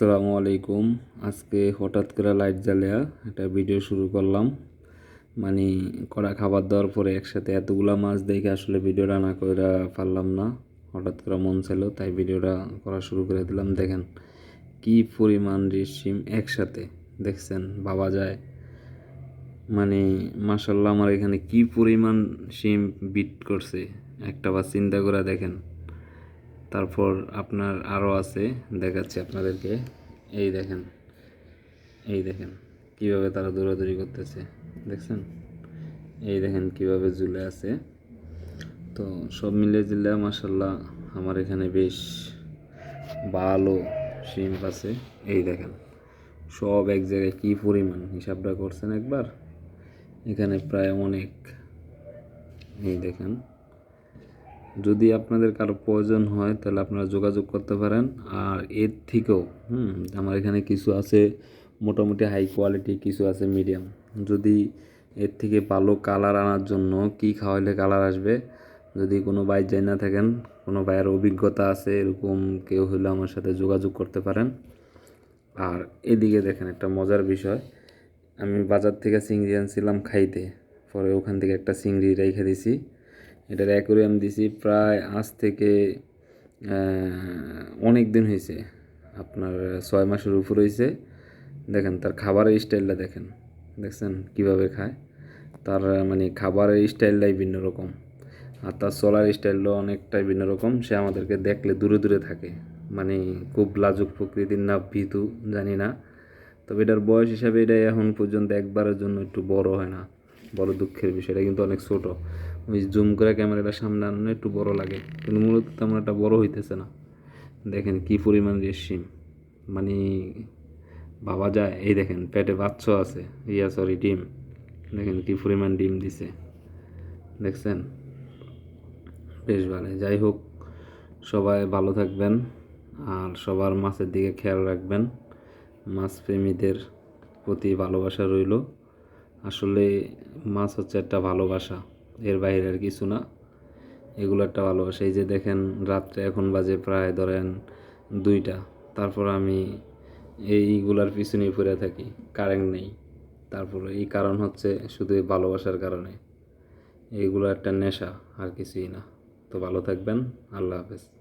আসসালামু আলাইকুম। আজকে হঠাৎ করে লাইট জ্বালিয়া একটা ভিডিও শুরু করলাম। মানে কড়া খাবার দেওয়ার পরে একসাথে এতগুলা মাছ দেখে আসলে ভিডিওটা না করে পারলাম না। হঠাৎ করে মন ছিল তাই ভিডিওটা করা শুরু করে দিলাম। দেখেন কি পরিমাণ রেশিম একসাথে, দেখছেন, ভাবা যায়। মানে মাসাল্লাহ আমার এখানে কি পরিমাণ সিম বিট করছে, একটা বার চিন্তা করে দেখেন। তারপর আপনার আরও আছে, দেখাচ্ছি আপনাদেরকে। এই দেখেন এই দেখেন কীভাবে তারা দৌড়াদৌড়ি করতেছে, দেখছেন? এই দেখেন কীভাবে ঝুলে আছে। তো সব মিলে জিল্লা মাসাল্লাহ আমার এখানে বেশ ভালো শিম্প আছে। এই দেখেন, সব এক জায়গায় কী পরিমাণ হিসাবটা করছেন একবার? এখানে প্রায় অনেক, এই দেখেন। যদি আপনাদের কারও প্রয়োজন হয়, তাহলে আপনারা যোগাযোগ করতে পারেন। আর এর থেকেও, হুম, আমার এখানে কিছু আছে, মোটামুটি হাই কোয়ালিটি কিছু আছে মিডিয়াম যদি এর থেকে ভালো কালার আনার জন্য কি খাওয়াইলে কালার আসবে? যদি কোনো ভাই যাই না থাকেন, কোনো ভাইয়ের অভিজ্ঞতা আছে, এরকম কেউ হলে আমার সাথে যোগাযোগ করতে পারেন। আর এদিকে দেখেন একটা মজার বিষয়, আমি বাজার থেকে চিংড়ি আনছিলাম খাইতে, পরে ওখান থেকে একটা চিংড়ি রেখে দিছি। এটার অ্যাকোরিয়াম দিছি প্রায় আজ থেকে অনেক দিন হয়েছে। আপনার ছয় মাসের উপর হয়েছে। দেখেন, তার খাবারের স্টাইলটা দেখেন। দেখছেন কীভাবে খায়? তার মানে খাবারের স্টাইলটাই ভিন্ন রকম। আর তার চলার স্টাইলটাও অনেকটাই ভিন্ন রকম। সে আমাদেরকে দেখলে দূরে দূরে থাকে। মানে খুব লাজুক প্রকৃতির না ভীতু, জানি না। তবে এটার বয়স হিসাবে এটা এখন পর্যন্ত একবারের জন্য একটু বড় হয় না। বড় দুঃখের বিষয়, এটা কিন্তু অনেক ছোটো। ওই জুম করে ক্যামেরাটা সামনে আনলে একটু বড় লাগে, কিন্তু মূলত তেমন একটা বড় হইতেছে না। দেখেন কি পরিমাণ রেশিম মানে ভাবা যায়, এই দেখেন, পেটে বাচ্চা আছে, ইয়া সরি, ডিম। দেখেন কি পরিমাণ ডিম দিছে। দেখছেন? বেশ ভালো যাই হোক, সবাই ভালো থাকবেন, আর সবার মাছের দিকে খেয়াল রাখবেন। মাছ প্রেমীদের প্রতি ভালোবাসা রইল। আসলে মাছ হচ্ছে একটা ভালোবাসা, এর বাইরে আর কিছু না। এগুলো একটা ভালোবাসা। এই যে দেখেন, রাত্রে এখন বাজে প্রায় ধরেন দুইটা। তারপর আমি এইগুলার পিছনে পড়ে থাকি কারেন্ট নেই। তারপরে এই কারণ হচ্ছে শুধু ভালোবাসার কারণে। এইগুলো একটা নেশা, আর কিছুই না। তো ভালো থাকবেন, আল্লাহ হাফেজ।